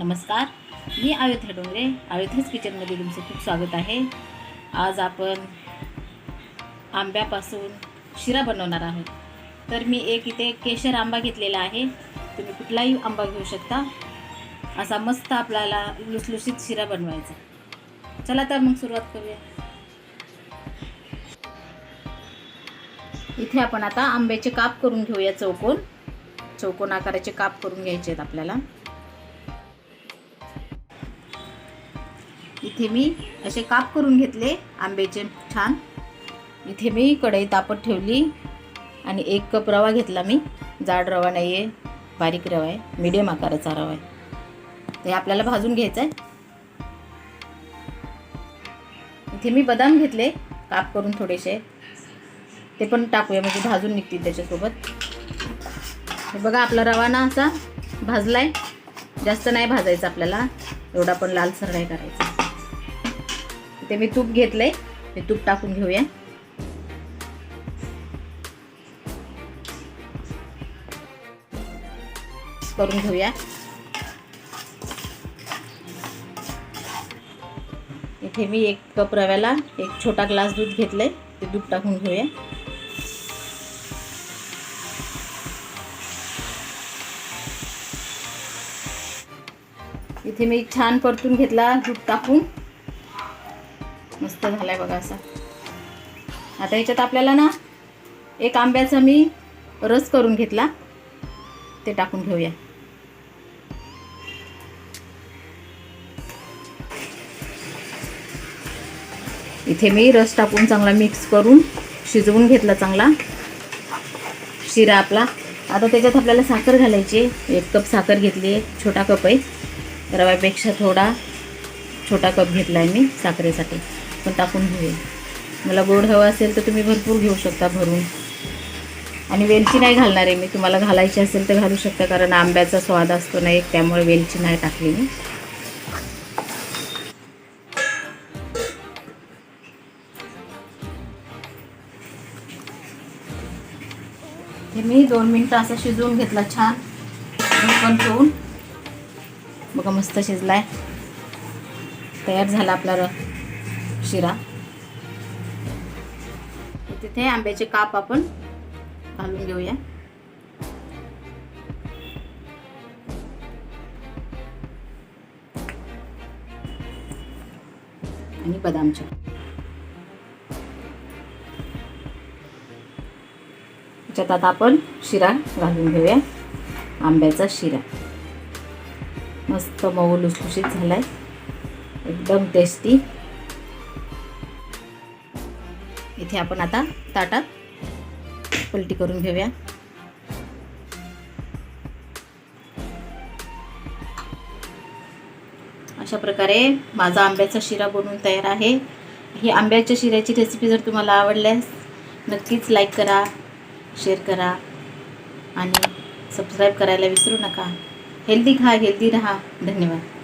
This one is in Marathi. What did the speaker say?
नमस्कार. मी अयोध्या डोंगरे अयोध्याच किचनमध्ये तुमचं खूप स्वागत आहे. आज आपण आंब्यापासून शिरा बनवणार आहोत. तर मी एक इथे केशर आंबा घेतलेला आहे. तुम्ही कुठलाही आंबा घेऊ शकता. असा मस्त आपल्याला लुसलुशीत शिरा बनवायचा. चला तर मग सुरुवात करूया. इथे आपण आता आंब्याचे काप करून घेऊया चौकोन. चौकोन आकाराचे काप करून घ्यायचे आहेत आपल्याला. इथे मी असे काप करून घेतले आंब्याचे छान. इथे मी कढई तापत ठेवली आणि एक कप रवा घेतला मी. जाड रवा नाही आहे बारीक रवा आहे मीडियम आकाराचा रवा आहे. ते आपल्याला भाजून घ्यायचं आहे इथे मी बदाम घेतले काप करून थोडेसे. ते पण टाकूया म्हणजे भाजून निघतील त्याच्यासोबत. हे बघा आपला रवा ना असा भाजला आहे जास्त नाही भाजायचा आपल्याला एवढा पण लालसर नाही करायचा. ते मी तूप घेतलंय. ते तूप टाकून घेऊया. करून घेऊया. इथे मी एक कप रव्याला एक छोटा ग्लास दूध घेतलंय. ते दूध टाकून घेऊया. इथे मी छान परतून घेतला दूध टाकून. मस्त झालाय बघा असा. आता याच्यात आपल्याला ना एक आंब्याचा मी रस करून घेतला. ते टाकून घेऊया. इथे मी रस टाकून चांगला मिक्स करून शिजवून घेतला चांगला. शिरा आपला. आता त्याच्यात आपल्याला साखर घालायची एक कप साखर घेतली आहे. छोटा कप आहे. रव्यापेक्षा थोडा छोटा कप घेतला आहे मी साखरेसाठी. पण टाकून घेऊ मला गोड हवं असेल तर तुम्ही भरपूर घेऊ शकता भरून. आणि वेलची नाही घालणार आहे मी. तुम्हाला घालायची असेल तर घालू शकता कारण आंब्याचा स्वाद असतो नाही त्यामुळे वेलची नाही टाकली मी. हे मी दोन मिनटं असं शिजवून घेतला छान. पण ठेवून. बघा मस्त शिजलाय. तयार झाला आपला र शिरा तिथे आंब्याचे काप आपण घालून घेऊया. आणि बदामचे. त्याच्यात आता आपण शिरा घालून घेऊया. आंब्याचा शिरा. मस्त मऊ लुसलुशीत झालाय. एकदम टेस्टी इथे आपण आता ताटात पलटी करून घेऊया. अशा प्रकारे माझा आंब्याचा शिरा बनवून तयार आहे. ही आंब्याच्या शिऱ्याची रेसिपी जर तुम्हाला आवडल्यास नक्कीच लाईक करा शेअर करा आणि सबस्क्राईब करायला विसरू नका. हेल्दी खा हेल्दी राहा. धन्यवाद.